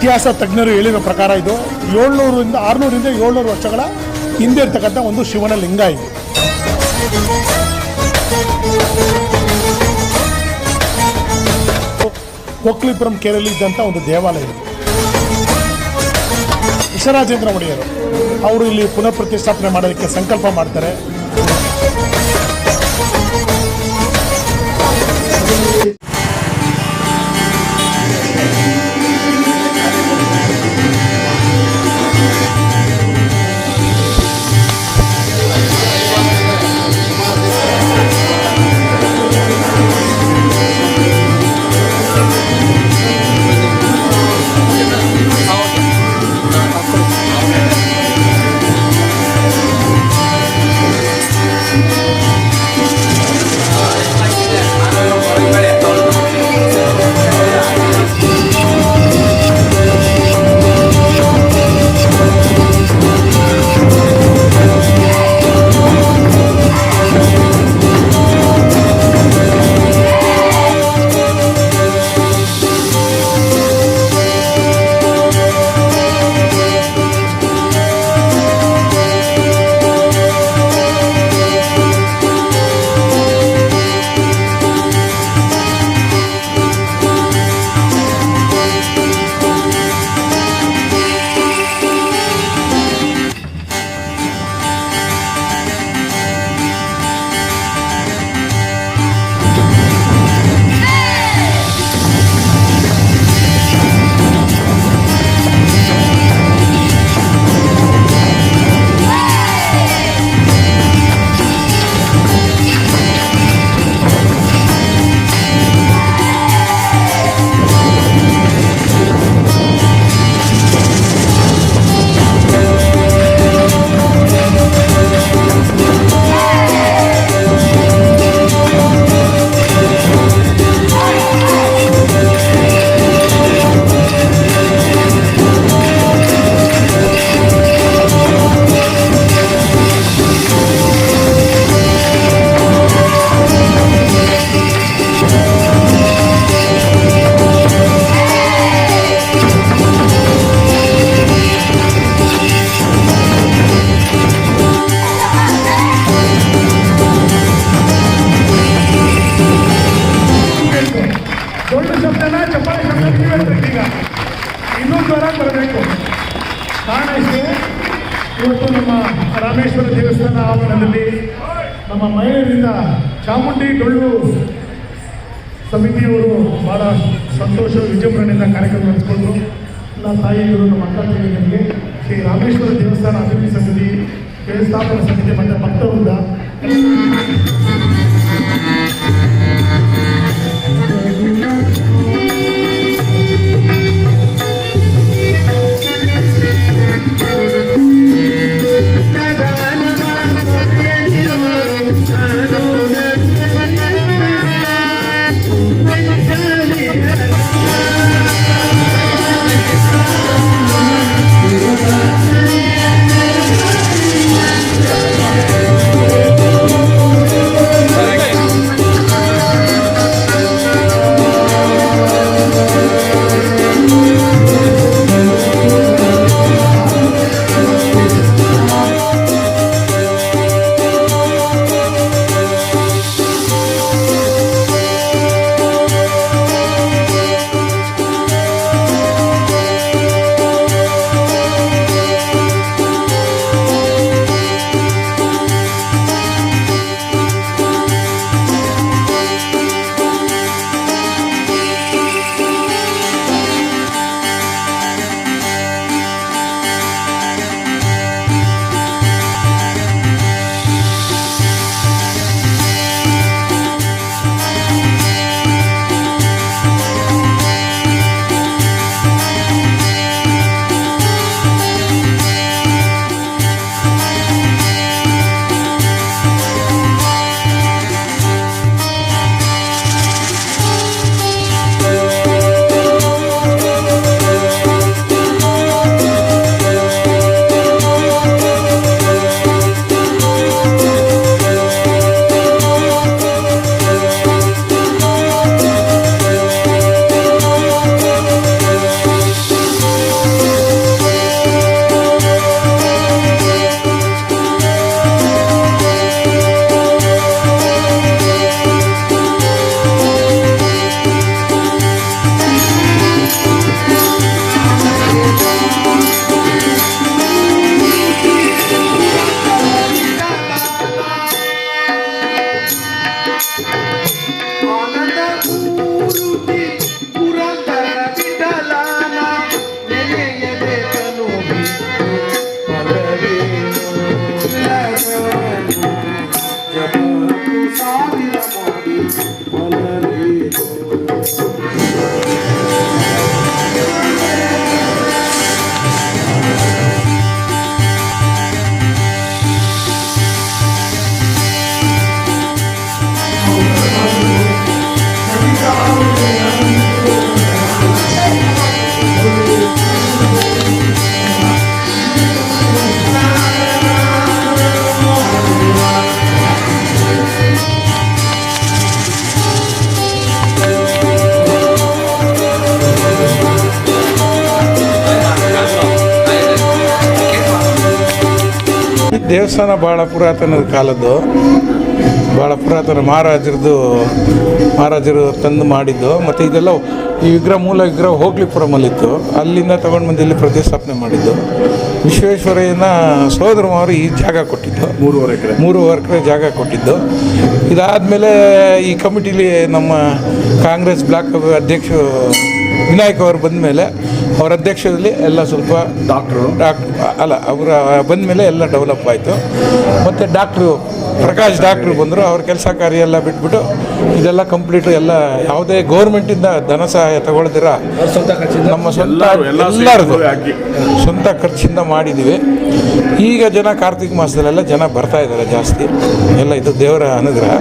ಇತಿಹಾಸ ತಜ್ಞರು ಹೇಳಿರೋ ಪ್ರಕಾರ ಇದು ಏಳ್ನೂರಿಂದ ಆರುನೂರಿಂದ ಏಳ್ನೂರು ವರ್ಷಗಳ ಹಿಂದೆ ಇರ್ತಕ್ಕಂಥ ಒಂದು ಶಿವನ ಲಿಂಗ ಇದು. ಕೊಕ್ಲಿಪುರಂ ಕೆರೆಯಲ್ಲಿ ಇದ್ದಂಥ ಒಂದು ದೇವಾಲಯ ಇದು. ವಿಶ್ವರಾಜೇಂದ್ರ ಒಡೆಯರು, ಅವರು ಇಲ್ಲಿ ಪುನಃ ಪ್ರತಿಷ್ಠಾಪನೆ ಮಾಡೋದಕ್ಕೆ ಸಂಕಲ್ಪ ಮಾಡ್ತಾರೆ. ನಮ್ಮ ಮಹಿಳೆಯರಿಂದ ಚಾಮುಂಡಿ ಡೊಳ್ಳು ಸಮಿತಿಯವರು ಬಹಳ ಸಂತೋಷ ವಿಜೃಂಭಣೆಯಿಂದ ಕಾರ್ಯಕ್ರಮ ನಡೆಸಿಕೊಂಡು ಎಲ್ಲ ತಾಯಿಯವರು ನಮ್ಮ ಅಕ್ಕ ತಾಯಿಗಳಿಗೆ ಶ್ರೀ ರಾಮೇಶ್ವರ ದೇವಸ್ಥಾನ ಅಭಿವೃದ್ಧಿ ಸಮಿತಿ ವ್ಯವಸ್ಥಾಪನಾ ಸಮಿತಿ, ಮತ್ತು ಭಕ್ತವೃಂದ. ದೇವಸ್ಥಾನ ಭಾಳ ಪುರಾತನದ ಕಾಲದ್ದು. ಭಾಳ ಪುರಾತನ ಮಹಾರಾಜರದ್ದು ಮಹಾರಾಜರು ತಂದು ಮಾಡಿದ್ದು. ಮತ್ತು ಇದೆಲ್ಲ ಈ ವಿಗ್ರಹ ಮೂಲ ವಿಗ್ರಹ ಹೋಗ್ಲಿಪುರಮಲ್ಲಿತ್ತು. ಅಲ್ಲಿಂದ ತಗೊಂಡು ಬಂದು ಇಲ್ಲಿ ಪ್ರತಿಷ್ಠಾಪನೆ ಮಾಡಿದ್ದು. ವಿಶ್ವೇಶ್ವರಯ್ಯನ ಸೋದರ ಮಾವರು ಈ ಜಾಗ ಕೊಟ್ಟಿದ್ದು. ಮೂರುವರೆ ಎಕರೆ. ಮೂರುವರೆ ಎಕರೆ ಜಾಗ ಕೊಟ್ಟಿದ್ದು. ಇದಾದಮೇಲೆ ಈ ಕಮಿಟಿಲಿ ನಮ್ಮ ಕಾಂಗ್ರೆಸ್ ಬ್ಲಾಕ್ ಅಧ್ಯಕ್ಷ ವಿನಾಯಕ್ ಅವರು ಬಂದ ಮೇಲೆ ಅವರ ಅಧ್ಯಕ್ಷದಲ್ಲಿ ಎಲ್ಲ ಸ್ವಲ್ಪ ಡಾಕ್ಟ್ರು. ಡಾಕ್ಟ್ರು ಅಲ್ಲ ಅವರ ಬಂದ ಮೇಲೆ ಎಲ್ಲ ಡೆವಲಪ್ ಆಯಿತು. ಮತ್ತು ಡಾಕ್ಟ್ರು ಪ್ರಕಾಶ್ ಡಾಕ್ಟ್ರು ಬಂದರು ಅವ್ರ ಕೆಲಸ ಕಾರ್ಯ ಎಲ್ಲ ಬಿಟ್ಬಿಟ್ಟು ಇದೆಲ್ಲ ಕಂಪ್ಲೀಟು ಎಲ್ಲ ಯಾವುದೇ ಗೌರ್ಮೆಂಟಿಂದ ಧನ ಸಹಾಯ ತಗೊಳ್ದಿರ? ನಮ್ಮ ಸ್ವಂತ ಎಲ್ಲರೂ ಎಲ್ಲ ಎಲ್ಲರದು. ಸ್ವಂತ ಖರ್ಚಿಂದ ಮಾಡಿದ್ದೀವಿ ಈಗ ಜನ ಕಾರ್ತಿಕ ಮಾಸದಲ್ಲೆಲ್ಲ ಜನ ಬರ್ತಾ ಇದ್ದಾರೆ ಜಾಸ್ತಿ. ಎಲ್ಲ ಇದು ದೇವರ ಅನುಗ್ರಹ.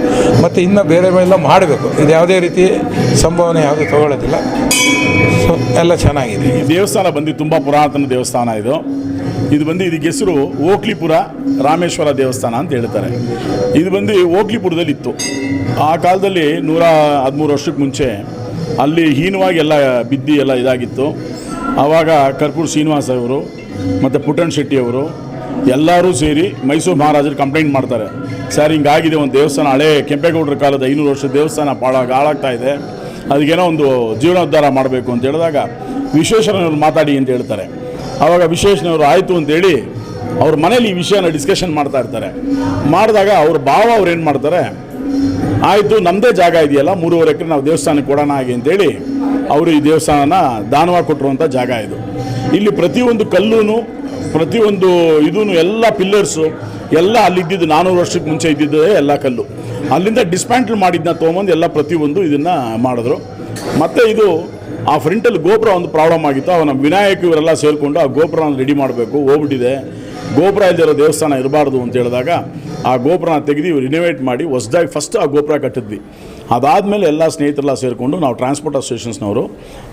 ಮತ್ತು ಇನ್ನು ಬೇರೆ ಎಲ್ಲ ಮಾಡಬೇಕು. ಇದು ಯಾವುದೇ ರೀತಿ ಸಂಭಾವನೆ ಯಾವುದೂ ತಗೊಳ್ಳೋದಿಲ್ಲ. ಸೊ ಎಲ್ಲ ಚೆನ್ನಾಗಿದೆ. ದೇವಸ್ಥಾನ ಬಂದು ತುಂಬ ಪುರಾತನ ದೇವಸ್ಥಾನ ಇದು. ಇದು ಬಂದು ಇದಕ್ಕೆ ಹೆಸರು ಓಕ್ಲಿಪುರ ರಾಮೇಶ್ವರ ದೇವಸ್ಥಾನ ಅಂತ ಹೇಳ್ತಾರೆ. ಇದು ಬಂದು ಓಕ್ಲಿಪುರದಲ್ಲಿ ಇತ್ತು ಆ ಕಾಲದಲ್ಲಿ ನೂರ ಹದಿಮೂರು ವರ್ಷಕ್ಕೆ ಮುಂಚೆ ಅಲ್ಲಿ ಹೀನವಾಗಿ ಎಲ್ಲ ಬಿದ್ದು ಎಲ್ಲ ಇದಾಗಿತ್ತು. ಆವಾಗ ಕರ್ಪೂರ್ ಶ್ರೀನಿವಾಸ ಅವರು ಮತ್ತು ಪುಟ್ಟಣ್ ಶೆಟ್ಟಿಯವರು ಎಲ್ಲರೂ ಸೇರಿ ಮೈಸೂರು ಮಹಾರಾಜರು ಕಂಪ್ಲೇಂಟ್ ಮಾಡ್ತಾರೆ. ಸರ್, ಹಿಂಗಾಗಿದೆ ಒಂದು ದೇವಸ್ಥಾನ ಹಳೇ ಕೆಂಪೇಗೌಡರ ಕಾಲದ ಐನೂರು ವರ್ಷದ ದೇವಸ್ಥಾನ ಭಾಳ ಹಾಳಾಗ್ತಾ ಇದೆ. ಅದಕ್ಕೇನೋ ಒಂದು ಜೀವನೋದ್ಧಾರ ಮಾಡಬೇಕು ಅಂತ ಹೇಳಿದಾಗ ವಿಶ್ವೇಶ್ವರನವ್ರು ಮಾತಾಡಿ ಅಂತ ಹೇಳ್ತಾರೆ. ಆವಾಗ ವಿಶ್ವೇಶ್ವರನವರು ಆಯಿತು ಅಂತೇಳಿ ಅವ್ರ ಮನೇಲಿ ಈ ವಿಷಯನ ಡಿಸ್ಕಷನ್ ಮಾಡ್ತಾ ಇರ್ತಾರೆ. ಮಾಡಿದಾಗ ಅವ್ರ ಭಾವ ಅವ್ರು ಏನು ಮಾಡ್ತಾರೆ? ಆಯಿತು ನಮ್ಮದೇ ಜಾಗ ಇದೆಯಲ್ಲ, ಮೂರುವರೆ ಎಕರೆ ನಾವು ದೇವಸ್ಥಾನಕ್ಕೆ ಕೊಡೋಣ ಹಾಗೆ ಅಂತೇಳಿ ಅವರು ಈ ದೇವಸ್ಥಾನನ ದಾನವಾಗಿ ಕೊಟ್ಟಿರುವಂಥ ಜಾಗ ಇದು. ಇಲ್ಲಿ ಪ್ರತಿಯೊಂದು ಕಲ್ಲೂ ಪ್ರತಿಯೊಂದು ಇದೂ ಎಲ್ಲ ಪಿಲ್ಲರ್ಸು ಎಲ್ಲ ಅಲ್ಲಿದ್ದಿದ್ದು ನಾನ್ನೂರು ವರ್ಷಕ್ಕೆ ಮುಂಚೆ ಇದ್ದಿದ್ದೇ ಎಲ್ಲ ಕಲ್ಲು. ಅಲ್ಲಿಂದ ಡಿಸ್ಪ್ಯಾಂಟ್ಲ್ ಮಾಡಿದ್ದನ್ನ ತೊಗೊಂಬಂದು ಎಲ್ಲ ಪ್ರತಿಯೊಂದು ಇದನ್ನು ಮಾಡಿದ್ರು. ಮತ್ತು ಇದು ಆ ಫ್ರಂಟಲ್ಲಿ ಗೋಪುರ ಒಂದು ಪ್ರಾಬ್ಲಮ್ ಆಗಿತ್ತು. ಅವನ ವಿನಾಯಕ ಇವರೆಲ್ಲ ಸೇರಿಕೊಂಡು ಆ ಗೋಪುರನ ರೆಡಿ ಮಾಡಬೇಕು, ಹೋಗ್ಬಿಟ್ಟಿದೆ. ಗೋಪುರ ಇಲ್ದಿರೋ ದೇವಸ್ಥಾನ ಇರಬಾರ್ದು ಅಂತ ಹೇಳಿದಾಗ ಆ ಗೋಪುರನ ತೆಗೆದು ರಿನೋವೇಟ್ ಮಾಡಿ ಹೊಸದಾಗಿ ಫಸ್ಟ್ ಆ ಗೋಪುರ ಕಟ್ಟಿದ್ವಿ. ಅದಾದಮೇಲೆ ಎಲ್ಲ ಸ್ನೇಹಿತರೆಲ್ಲ ಸೇರಿಕೊಂಡು ನಾವು ಟ್ರಾನ್ಸ್ಪೋರ್ಟ್ ಅಸೋಸಿಯೇಷನ್ಸ್ನವರು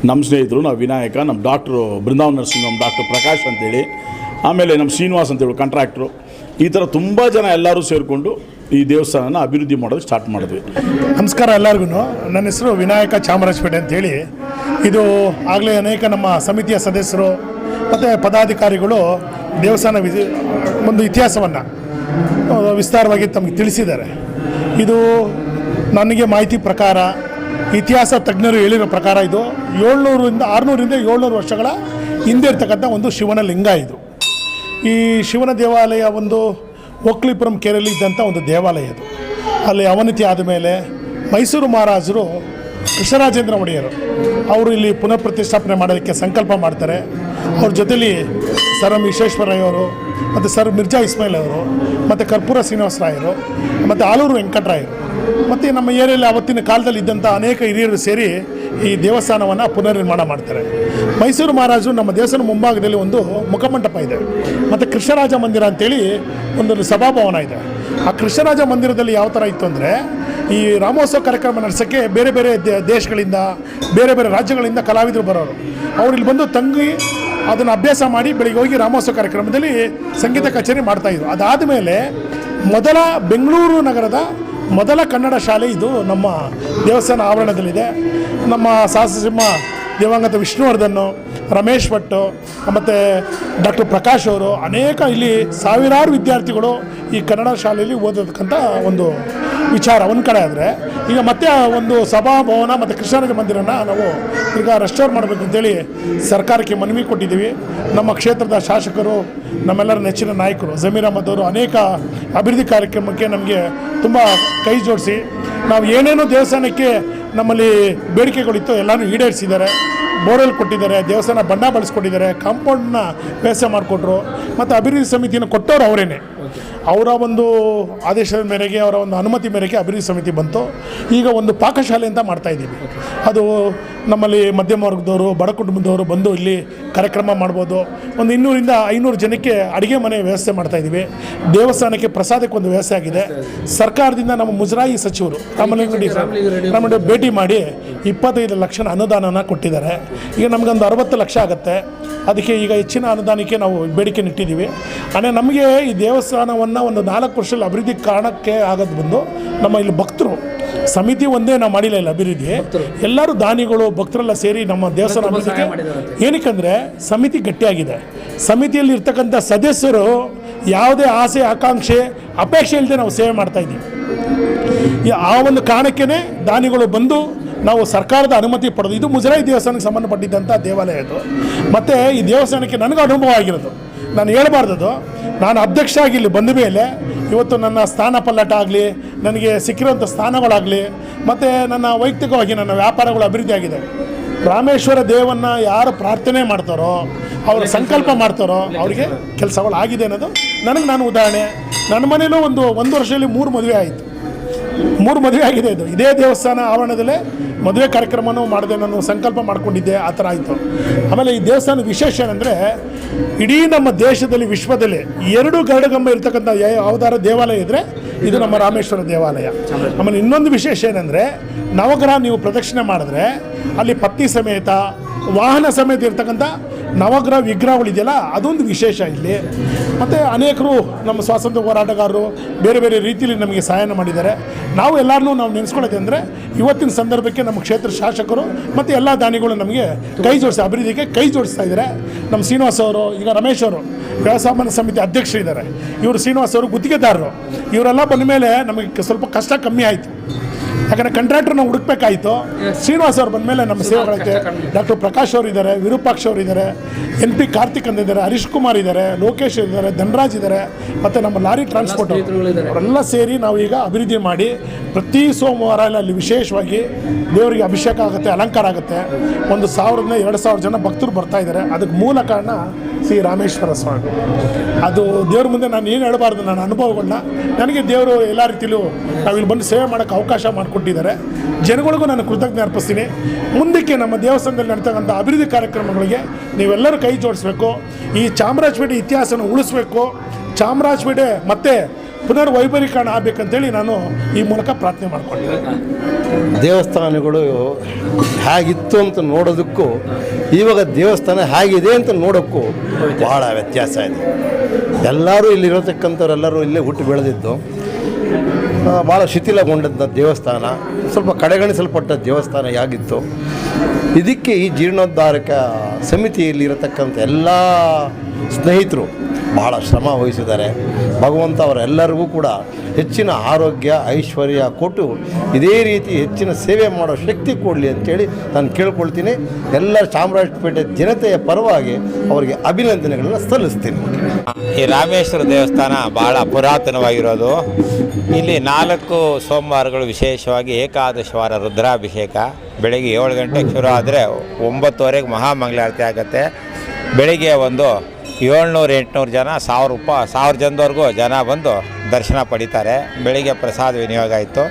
ನಮ್ಮ ಸ್ನೇಹಿತರು, ನಾವು ವಿನಾಯಕ, ನಮ್ಮ ಡಾಕ್ಟ್ರು ಬೃಂದಾವನ್ ನರ್ಸಿಂಗ್ ನಮ್ಮ ಡಾಕ್ಟರ್ ಪ್ರಕಾಶ್ ಅಂತೇಳಿ, ಆಮೇಲೆ ನಮ್ಮ ಶ್ರೀನಿವಾಸ್ ಅಂತೇಳಿ ಕಾಂಟ್ರಾಕ್ಟ್ರು ಈ ಥರ ತುಂಬ ಜನ ಎಲ್ಲರೂ ಸೇರಿಕೊಂಡು ಈ ದೇವಸ್ಥಾನನ ಅಭಿವೃದ್ಧಿ ಮಾಡೋದು ಸ್ಟಾರ್ಟ್ ಮಾಡಿದ್ವಿ. ನಮಸ್ಕಾರ ಎಲ್ಲರಿಗೂ ನನ್ನ ಹೆಸರು ವಿನಾಯಕ ಚಾಮರಾಜಪೇಟೆ ಅಂತೇಳಿ. ಇದು ಆಗಲೇ ಅನೇಕ ನಮ್ಮ ಸಮಿತಿಯ ಸದಸ್ಯರು ಮತ್ತು ಪದಾಧಿಕಾರಿಗಳು ದೇವಸ್ಥಾನ ವಿಧಿ ಒಂದು ಇತಿಹಾಸವನ್ನು ವಿಸ್ತಾರವಾಗಿ ತಮಗೆ ತಿಳಿಸಿದ್ದಾರೆ. ಇದು ನನಗೆ ಮಾಹಿತಿ ಪ್ರಕಾರ, ಇತಿಹಾಸ ತಜ್ಞರು ಹೇಳಿರೋ ಪ್ರಕಾರ ಇದು ಏಳ್ನೂರಿಂದ, ಆರುನೂರಿಂದ ಏಳ್ನೂರು ವರ್ಷಗಳ ಹಿಂದೆ ಇರ್ತಕ್ಕಂಥ ಒಂದು ಶಿವನ ಲಿಂಗ ಇದು. ಈ ಶಿವನ ದೇವಾಲಯ ಒಂದು ಒಕ್ಲಿಪುರಂ ಕೆರೆಯಲ್ಲಿ ಇದ್ದಂಥ ಒಂದು ದೇವಾಲಯ ಇದು ಅಲ್ಲಿ ಅವನತಿ ಆದ ಮೇಲೆ ಮೈಸೂರು ಮಹಾರಾಜರು ಕೃಷ್ಣರಾಜೇಂದ್ರ ಒಡೆಯರು, ಅವರು ಇಲ್ಲಿ ಪುನಃ ಪ್ರತಿಷ್ಠಾಪನೆ ಮಾಡೋದಕ್ಕೆ ಸಂಕಲ್ಪ ಮಾಡ್ತಾರೆ. ಅವ್ರ ಜೊತೆಲಿ ಸರ್ ಎಂ ವಿಶ್ವೇಶ್ವರಯ್ಯವರು ಮತ್ತು ಸರ್ ಮಿರ್ಜಾ ಇಸ್ಮಾಯಿಲ್ ಅವರು ಮತ್ತು ಕರ್ಪೂರ ಶ್ರೀನಿವಾಸರಾಯರು ಮತ್ತು ಆಲೂರು ವೆಂಕಟರಾಯರು ಮತ್ತು ನಮ್ಮ ಏರಿಯಲ್ಲಿ ಆವತ್ತಿನ ಕಾಲದಲ್ಲಿ ಇದ್ದಂಥ ಅನೇಕ ಹಿರಿಯರು ಸೇರಿ ಈ ದೇವಸ್ಥಾನವನ್ನು ಪುನರ್ನಿರ್ಮಾಣ ಮಾಡ್ತಾರೆ. ಮೈಸೂರು ಮಹಾರಾಜರು ನಮ್ಮ ದೇವಸ್ಥಾನ ಮುಂಭಾಗದಲ್ಲಿ ಒಂದು ಮುಖಮಂಟಪ ಇದೆ. ಮತ್ತು ಕೃಷ್ಣರಾಜ ಮಂದಿರ ಅಂತೇಳಿ ಒಂದು ಸಭಾಭವನ ಇದೆ. ಆ ಕೃಷ್ಣರಾಜ ಮಂದಿರದಲ್ಲಿ ಯಾವ ಥರ ಇತ್ತು ಅಂದರೆ, ಈ ರಾಮೋತ್ಸವ ಕಾರ್ಯಕ್ರಮ ನಡೆಸೋಕ್ಕೆ ಬೇರೆ ಬೇರೆ ದೇಶಗಳಿಂದ, ಬೇರೆ ಬೇರೆ ರಾಜ್ಯಗಳಿಂದ ಕಲಾವಿದರು ಬರೋರು. ಅವ್ರು ಇಲ್ಲಿ ಬಂದು ತಂಗಿ ಅದನ್ನು ಅಭ್ಯಾಸ ಮಾಡಿ ಬೆಳಿಗ್ಗೆ ಹೋಗಿ ರಾಮೋತ್ಸವ ಕಾರ್ಯಕ್ರಮದಲ್ಲಿ ಸಂಗೀತ ಕಚೇರಿ ಮಾಡ್ತಾಯಿದ್ರು ಅದಾದಮೇಲೆ ಮೊದಲ ಬೆಂಗಳೂರು ನಗರದ ಮೊದಲ ಕನ್ನಡ ಶಾಲೆ ಇದು ನಮ್ಮ ದೇವಸ್ಥಾನ ಆವರಣದಲ್ಲಿದೆ. ನಮ್ಮ ಸಾಹಸಸಿಂಹ ದಿವಂಗತ ವಿಷ್ಣುವರ್ಧನ್, ರಮೇಶ್ ಭಟ್ಟು ಮತ್ತು ಡಾಕ್ಟರ್ ಪ್ರಕಾಶ್ ಅವರು ಅನೇಕ ಇಲ್ಲಿ ಸಾವಿರಾರು ವಿದ್ಯಾರ್ಥಿಗಳು ಈ ಕನ್ನಡ ಶಾಲೆಯಲ್ಲಿ ಓದತಕ್ಕಂಥ ಒಂದು ವಿಚಾರ. ಒಂದು ಕಡೆ ಆದರೆ ಈಗ ಮತ್ತೆ ಒಂದು ಸಭಾಭವನ ಮತ್ತು ಕೃಷ್ಣರಾಜ ಮಂದಿರನ ನಾವು ಈಗ ರೆಸ್ಟೋರ್ ಮಾಡಬೇಕು ಅಂತೇಳಿ ಸರ್ಕಾರಕ್ಕೆ ಮನವಿ ಕೊಟ್ಟಿದ್ದೀವಿ. ನಮ್ಮ ಕ್ಷೇತ್ರದ ಶಾಸಕರು, ನಮ್ಮೆಲ್ಲರ ನೆಚ್ಚಿನ ನಾಯಕರು ಜಮೀರ್ ಅಹಮದ್ ಅವರು ಅನೇಕ ಅಭಿವೃದ್ಧಿ ಕಾರ್ಯಕ್ರಮಕ್ಕೆ ನಮಗೆ ತುಂಬ ಕೈ ಜೋಡಿಸಿ. ನಾವು ಏನೇನೋ ದೇವಸ್ಥಾನಕ್ಕೆ ನಮ್ಮಲ್ಲಿ ಬೇಡಿಕೆಗಳಿತ್ತು ಎಲ್ಲನೂ ಈಡೇರಿಸಿದ್ದಾರೆ. ಬೋರ್ವೆಲ್ ಕೊಟ್ಟಿದ್ದಾರೆ, ದೇವಸ್ಥಾನ ಬಣ್ಣ ಬಳಸ್ಕೊಟ್ಟಿದ್ದಾರೆ ಕಾಂಪೌಂಡ್ನ ವ್ಯವಸ್ಥೆ ಮಾಡಿಕೊಟ್ರು. ಮತ್ತು ಅಭಿವೃದ್ಧಿ ಸಮಿತಿಯನ್ನು ಕೊಟ್ಟವರು ಅವರೇನೆ. ಅವರ ಒಂದು ಆದೇಶದ ಮೇರೆಗೆ, ಅವರ ಒಂದು ಅನುಮತಿ ಮೇರೆಗೆ ಅಭಿವೃದ್ಧಿ ಸಮಿತಿ ಬಂತು. ಈಗ ಒಂದು ಪಾಕಶಾಲೆ ಅಂತ ಮಾಡ್ತಾಯಿದ್ದೀವಿ ಅದು ನಮ್ಮಲ್ಲಿ ಮಧ್ಯಮ ವರ್ಗದವರು ಬಡ ಕುಟುಂಬದವರು ಬಂದು ಇಲ್ಲಿ ಕಾರ್ಯಕ್ರಮ ಮಾಡ್ಬೋದು. ಒಂದು ಇನ್ನೂರಿಂದ ಐನೂರು ಜನಕ್ಕೆ ಅಡುಗೆ ಮನೆ ವ್ಯವಸ್ಥೆ ಮಾಡ್ತಾ ಇದ್ದೀವಿ. ದೇವಸ್ಥಾನಕ್ಕೆ ಪ್ರಸಾದಕ್ಕೆ ಒಂದು ವ್ಯವಸ್ಥೆ ಆಗಿದೆ. ಸರ್ಕಾರದಿಂದ ನಮ್ಮ ಮುಜರಾಯಿ ಸಚಿವರು ರಾಮಲಿಂಗಡಿ ರಾಮಲಿಂಗಡಿ ಭೇಟಿ ಮಾಡಿ ಇಪ್ಪತ್ತೈದು ಲಕ್ಷ ಅನುದಾನನ ಕೊಟ್ಟಿದ್ದಾರೆ. ಈಗ ನಮಗೊಂದು ಅರವತ್ತು ಲಕ್ಷ ಆಗುತ್ತೆ. ಅದಕ್ಕೆ ಈಗ ಹೆಚ್ಚಿನ ಅನುದಾನಕ್ಕೆ ನಾವು ಬೇಡಿಕೆ ಇಟ್ಟಿದ್ದೀವಿ. ಅಂದರೆ ನಮಗೆ ಈ ದೇವಸ್ಥಾನವನ್ನು ಒಂದು ನಾಲ್ಕು ವರ್ಷದಲ್ಲಿ ಅಭಿವೃದ್ಧಿ ಕಾರಣಕ್ಕೆ ಆಗೋದು ಬಂದು ನಮ್ಮ ಇಲ್ಲಿ ಭಕ್ತರು ಸಮಿತಿ ಒಂದೇ ನಾವು ಮಾಡಿಲ್ಲ ಇಲ್ಲ ಅಭಿವೃದ್ಧಿ. ಎಲ್ಲರೂ ದಾನಿಗಳು ಭಕ್ತರೆಲ್ಲ ಸೇರಿ ನಮ್ಮ ದೇವಸ್ಥಾನ ಅಭಿವೃದ್ಧಿಗೆ ಏನಕ್ಕಂದರೆ ಸಮಿತಿ ಗಟ್ಟಿಯಾಗಿದೆ. ಸಮಿತಿಯಲ್ಲಿ ಇರ್ತಕ್ಕಂಥ ಸದಸ್ಯರು ಯಾವುದೇ ಆಸೆ ಆಕಾಂಕ್ಷೆ ಅಪೇಕ್ಷೆ ಇಲ್ಲದೆ ನಾವು ಸೇವೆ ಮಾಡ್ತಾ ಇದ್ದೀವಿ. ಆ ಒಂದು ಕಾರಣಕ್ಕೇ ದಾನಿಗಳು ಬಂದು ನಾವು ಸರ್ಕಾರದ ಅನುಮತಿ ಪಡೆದು ಇದು ಮುಜರಾಯಿ ದೇವಸ್ಥಾನಕ್ಕೆ ಸಂಬಂಧಪಟ್ಟಿದ್ದಂಥ ದೇವಾಲಯ ಇದು. ಮತ್ತು ಈ ದೇವಸ್ಥಾನಕ್ಕೆ ನನಗೆ ಅನುಭವ ಆಗಿರೋದು. ನಾನು ಹೇಳ್ಬಾರ್ದದು. ನಾನು ಅಧ್ಯಕ್ಷ ಆಗಿ ಇಲ್ಲಿ ಬಂದ ಮೇಲೆ ಇವತ್ತು ನನ್ನ ಸ್ಥಾನ ಪಲ್ಲಟ ಆಗಲಿ ನನಗೆ ಸಿಕ್ಕಿರೋಂಥ ಸ್ಥಾನಗಳಾಗಲಿ ಮತ್ತು ನನ್ನ ವೈಯಕ್ತಿಕವಾಗಿ ನನ್ನ ವ್ಯಾಪಾರಗಳು ಅಭಿವೃದ್ಧಿ ಆಗಿದೆ. ರಾಮೇಶ್ವರ ದೇವನ್ನ ಯಾರು ಪ್ರಾರ್ಥನೆ ಮಾಡ್ತಾರೋ ಅವರು ಸಂಕಲ್ಪ ಮಾಡ್ತಾರೋ ಅವರಿಗೆ ಕೆಲಸಗಳು ಆಗಿದೆ ಅನ್ನೋದು ನನಗೆ ನಾನು ಉದಾಹರಣೆ. ನನ್ನ ಮನೇಲೂ ಒಂದು ಒಂದು ವರ್ಷದಲ್ಲಿ ಮೂರು ಮದುವೆ ಆಯಿತು. ಮೂರು ಮದುವೆ ಆಗಿದೆ ಇದು. ಇದೇ ದೇವಸ್ಥಾನ ಆವರಣದಲ್ಲೇ ಮದುವೆ ಕಾರ್ಯಕ್ರಮನೂ ಮಾಡಿದೆ, ನಾನು ಸಂಕಲ್ಪ ಮಾಡಿಕೊಂಡಿದ್ದೆ, ಆ ಥರ ಆಯಿತು. ಆಮೇಲೆ ಈ ದೇವಸ್ಥಾನದ ವಿಶೇಷ ಏನಂದರೆ, ಇಡೀ ನಮ್ಮ ದೇಶದಲ್ಲಿ, ವಿಶ್ವದಲ್ಲಿ ಎರಡು ಗರಡಗಂಬ ಇರ್ತಕ್ಕಂಥ ಯಾವ್ದಾರ ದೇವಾಲಯ ಇದ್ದರೆ ಇದು ನಮ್ಮ ರಾಮೇಶ್ವರ ದೇವಾಲಯ. ಆಮೇಲೆ ಇನ್ನೊಂದು ವಿಶೇಷ ಏನಂದರೆ, ನವಗ್ರಹ ನೀವು ಪ್ರದಕ್ಷಿಣೆ ಮಾಡಿದ್ರೆ, ಅಲ್ಲಿ ಪತ್ನಿ ಸಮೇತ ವಾಹನ ಸಮೇತ ಇರ್ತಕ್ಕಂಥ ನವಗ್ರಹ ವಿಗ್ರಹಗಳಿದೆಯಲ್ಲ ಅದೊಂದು ವಿಶೇಷ ಇಲ್ಲಿ. ಮತ್ತು ಅನೇಕರು ನಮ್ಮ ಸ್ವಾತಂತ್ರ್ಯ ಹೋರಾಟಗಾರರು ಬೇರೆ ಬೇರೆ ರೀತಿಯಲ್ಲಿ ನಮಗೆ ಸಹಾಯನ ಮಾಡಿದ್ದಾರೆ. ನಾವು ಎಲ್ಲರನ್ನೂ ನಾವು ನೆನೆಸ್ಕೊಳ್ಳೋದು ಅಂದರೆ ಇವತ್ತಿನ ಸಂದರ್ಭಕ್ಕೆ ನಮ್ಮ ಕ್ಷೇತ್ರ ಶಾಸಕರು ಮತ್ತು ಎಲ್ಲ ದಾನಿಗಳು ನಮಗೆ ಕೈ ಜೋಡಿಸಿ, ಅಭಿವೃದ್ಧಿಗೆ ಕೈ ಜೋಡಿಸ್ತಾ ಇದ್ದಾರೆ. ನಮ್ಮ ಶ್ರೀನಿವಾಸ್ ಅವರು, ಈಗ ರಮೇಶ್ ಅವರು, ವ್ಯವಸಾಯ ಸಮಿತಿ ಅಧ್ಯಕ್ಷರಿದ್ದಾರೆ ಇವರು ಶ್ರೀನಿವಾಸ್ ಅವರು ಗುತ್ತಿಗೆದಾರರು. ಇವರೆಲ್ಲ ಬಂದ ಮೇಲೆ ನಮಗೆ ಸ್ವಲ್ಪ ಕಷ್ಟ ಕಮ್ಮಿ ಆಯಿತು. ಯಾಕಂದರೆ ಕಾಂಟ್ರಾಕ್ಟರ್ನ ಹುಡುಕ್ಬೇಕಾಯ್ತು. ಶ್ರೀನಿವಾಸ್ ಅವ್ರು ಬಂದಮೇಲೆ ನಮ್ಮ ಸೇವೆಗಳೈತೆ ಡಾಕ್ಟರ್ ಪ್ರಕಾಶ್ ಅವರು ಇದ್ದಾರೆ ವಿರೂಪಾಕ್ಷ ಅವರು ಇದ್ದಾರೆ ಎನ್ ಪಿ ಕಾರ್ತಿಕ್ ಅಂತ ಇದ್ದಾರೆ ಹರೀಶ್ ಕುಮಾರ್ ಇದ್ದಾರೆ ಲೋಕೇಶ್ ಇದ್ದಾರೆ ಧನರಾಜ್ ಇದ್ದಾರೆ ಮತ್ತು ನಮ್ಮ ಲಾರಿ ಟ್ರಾನ್ಸ್ಪೋರ್ಟ್ ಅವರೆಲ್ಲ ಸೇರಿ ನಾವು ಈಗ ಅಭಿವೃದ್ಧಿ ಮಾಡಿ ಪ್ರತಿ ಸೋಮವಾರ ಅಲ್ಲಿ ವಿಶೇಷವಾಗಿ ದೇವರಿಗೆ ಅಭಿಷೇಕ ಆಗುತ್ತೆ ಅಲಂಕಾರ ಆಗುತ್ತೆ. ಒಂದು ಸಾವಿರದಿಂದ ಎರಡು ಸಾವಿರ ಜನ ಭಕ್ತರು ಬರ್ತಾ ಇದ್ದಾರೆ ಅದಕ್ಕೆ ಮೂಲ ಕಾರಣ ಶ್ರೀ ರಾಮೇಶ್ವರ ಸ್ವಾಮಿ. ಅದು ದೇವ್ರ ಮುಂದೆ ನಾನು ಏನು ಹೇಳಬಾರ್ದು ನನ್ನ ಅನುಭವಗಳನ್ನ ನನಗೆ ದೇವರು ಎಲ್ಲ ರೀತಿಲೂ ನಾವಿಲ್ಲಿ ಬಂದು ಸೇವೆ ಮಾಡೋಕ್ಕೆ ಅವಕಾಶ ಮಾಡಿಕೊಟ್ಟಿದ್ದಾರೆ. ಜನಗಳಿಗೂ ನಾನು ಕೃತಜ್ಞ ಅರ್ಪಿಸ್ತೀನಿ. ಮುಂದಕ್ಕೆ ನಮ್ಮ ದೇವಸ್ಥಾನದಲ್ಲಿ ನಡೀತಕ್ಕಂಥ ಅಭಿವೃದ್ಧಿ ಕಾರ್ಯಕ್ರಮಗಳಿಗೆ ನೀವೆಲ್ಲರೂ ಕೈ ಜೋಡಿಸ್ಬೇಕು. ಈ ಚಾಮರಾಜಪೇಟೆ ಇತಿಹಾಸನ ಉಳಿಸ್ಬೇಕು. ಚಾಮರಾಜಪೇಟೆ ಮತ್ತೆ ಪುನರ್ ವೈಭವೀಕರಣ ಆಗಬೇಕಂತೇಳಿ ನಾನು ಈ ಮೂಲಕ ಪ್ರಾರ್ಥನೆ ಮಾಡಿಕೊಂಡಿದ್ದೆ ದೇವಸ್ಥಾನಗಳು ಹೇಗಿತ್ತು ಅಂತ ನೋಡೋದಕ್ಕೂ, ಇವಾಗ ದೇವಸ್ಥಾನ ಹೇಗಿದೆ ಅಂತ ನೋಡೋಕ್ಕೂ ಭಾಳ ವ್ಯತ್ಯಾಸ ಇದೆ. ಎಲ್ಲರೂ ಇಲ್ಲಿರತಕ್ಕಂಥವ್ರೆಲ್ಲರೂ ಇಲ್ಲೇ ಹುಟ್ಟು ಬೆಳೆದಿದ್ದು. ಭಾಳ ಶಿಥಿಲಗೊಂಡಂಥ ದೇವಸ್ಥಾನ ಸ್ವಲ್ಪ ಕಡೆಗಣಿಸಲ್ಪಟ್ಟ ದೇವಸ್ಥಾನ ಯಾಗಿತ್ತು. ಇದಕ್ಕೆ ಈ ಜೀರ್ಣೋದ್ಧಾರಕ ಸಮಿತಿಯಲ್ಲಿರತಕ್ಕಂಥ ಎಲ್ಲ ಸ್ನೇಹಿತರು ಬಹಳ ಶ್ರಮ ವಹಿಸಿದ್ದಾರೆ. ಭಗವಂತ ಅವರೆಲ್ಲರಿಗೂ ಕೂಡ ಹೆಚ್ಚಿನ ಆರೋಗ್ಯ, ಐಶ್ವರ್ಯ ಕೊಟ್ಟು ಇದೇ ರೀತಿ ಹೆಚ್ಚಿನ ಸೇವೆ ಮಾಡೋ ಶಕ್ತಿ ಕೊಡಲಿ ಅಂತೇಳಿ ನಾನು ಕೇಳ್ಕೊಳ್ತೀನಿ. ಎಲ್ಲ ಚಾಮರಾಜಪೇಟೆ ಜನತೆಯ ಪರವಾಗಿ ಅವರಿಗೆ ಅಭಿನಂದನೆಗಳನ್ನು ಸಲ್ಲಿಸ್ತೀನಿ. ಈ ರಾಮೇಶ್ವರ ದೇವಸ್ಥಾನ ಬಹಳ ಪುರಾತನವಾಗಿರೋದು. ಇಲ್ಲಿ ನಾಲ್ಕು ಸೋಮವಾರಗಳು ವಿಶೇಷವಾಗಿ ಏಕಾದಶವಾರ ರುದ್ರಾಭಿಷೇಕ. ಬೆಳಿಗ್ಗೆ ಏಳು ಗಂಟೆಗೆ ಶುರು ಆದರೆ ಒಂಬತ್ತುವರೆಗೆ ಮಹಾಮಂಗಳಾರತಿ ಆಗುತ್ತೆ. ಬೆಳಿಗ್ಗೆ ಒಂದು ಏಳ್ನೂರು ಎಂಟುನೂರು ಜನ ಸಾವಿರ ರೂಪಾಯಿ ಸಾವಿರ ಜನದವರೆಗೂ ಜನ ಬಂದು ದರ್ಶನ ಪಡಿತಾರೆ. ಬೆಳಿಗ್ಗೆ ಪ್ರಸಾದ ವಿನಿಯೋಗ ಆಯಿತು.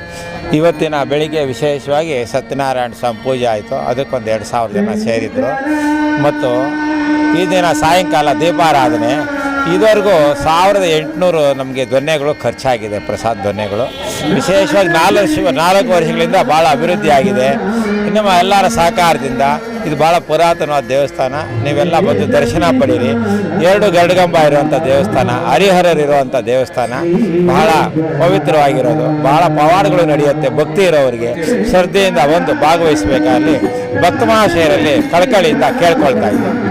ಇವತ್ತಿನ ಬೆಳಿಗ್ಗೆ ವಿಶೇಷವಾಗಿ ಸತ್ಯನಾರಾಯಣ ಸ್ವಾಮಿ ಪೂಜೆ ಆಯಿತು. ಅದಕ್ಕೊಂದು ಎರಡು ಸಾವಿರ ಜನ ಸೇರಿದರು. ಮತ್ತು ಈ ದಿನ ಸಾಯಂಕಾಲ ದೀಪಾರಾಧನೆ. ಇದುವರೆಗೂ ಸಾವಿರದ ಎಂಟುನೂರು ನಮಗೆ ದೊನ್ನೆಗಳು ಖರ್ಚಾಗಿದೆ ಪ್ರಸಾದ ದೊನ್ನೆಗಳು. ವಿಶೇಷವಾಗಿ ನಾಲ್ಕು ನಾಲ್ಕು ವರ್ಷಗಳಿಂದ ಭಾಳ ಅಭಿವೃದ್ಧಿಯಾಗಿದೆ. ನಮ್ಮ ಎಲ್ಲರ ಸಹಕಾರದಿಂದ ಇದು ಭಾಳ ಪುರಾತನವಾದ ದೇವಸ್ಥಾನ. ನೀವೆಲ್ಲ ಬಂದು ದರ್ಶನ ಪಡೀರಿ. ಎರಡು ಗರುಡಗಂಬ ಇರುವಂಥ ದೇವಸ್ಥಾನ ಹರಿಹರರಿರುವಂಥ ದೇವಸ್ಥಾನ. ಬಹಳ ಪವಿತ್ರವಾಗಿರೋದು. ಬಹಳ ಪವಾಡಗಳು ನಡೆಯುತ್ತೆ, ಭಕ್ತಿ ಇರೋವರಿಗೆ. ಶ್ರದ್ಧೆಯಿಂದ ಬಂದು ಭಾಗವಹಿಸಬೇಕಾದಲ್ಲಿ ಭಕ್ತ ಮಹಾಶಯರಲ್ಲಿ ಕಳಕಳಿಯಿಂದ ಕೇಳ್ಕೊಳ್ತಾ ಇದ್ದೀನಿ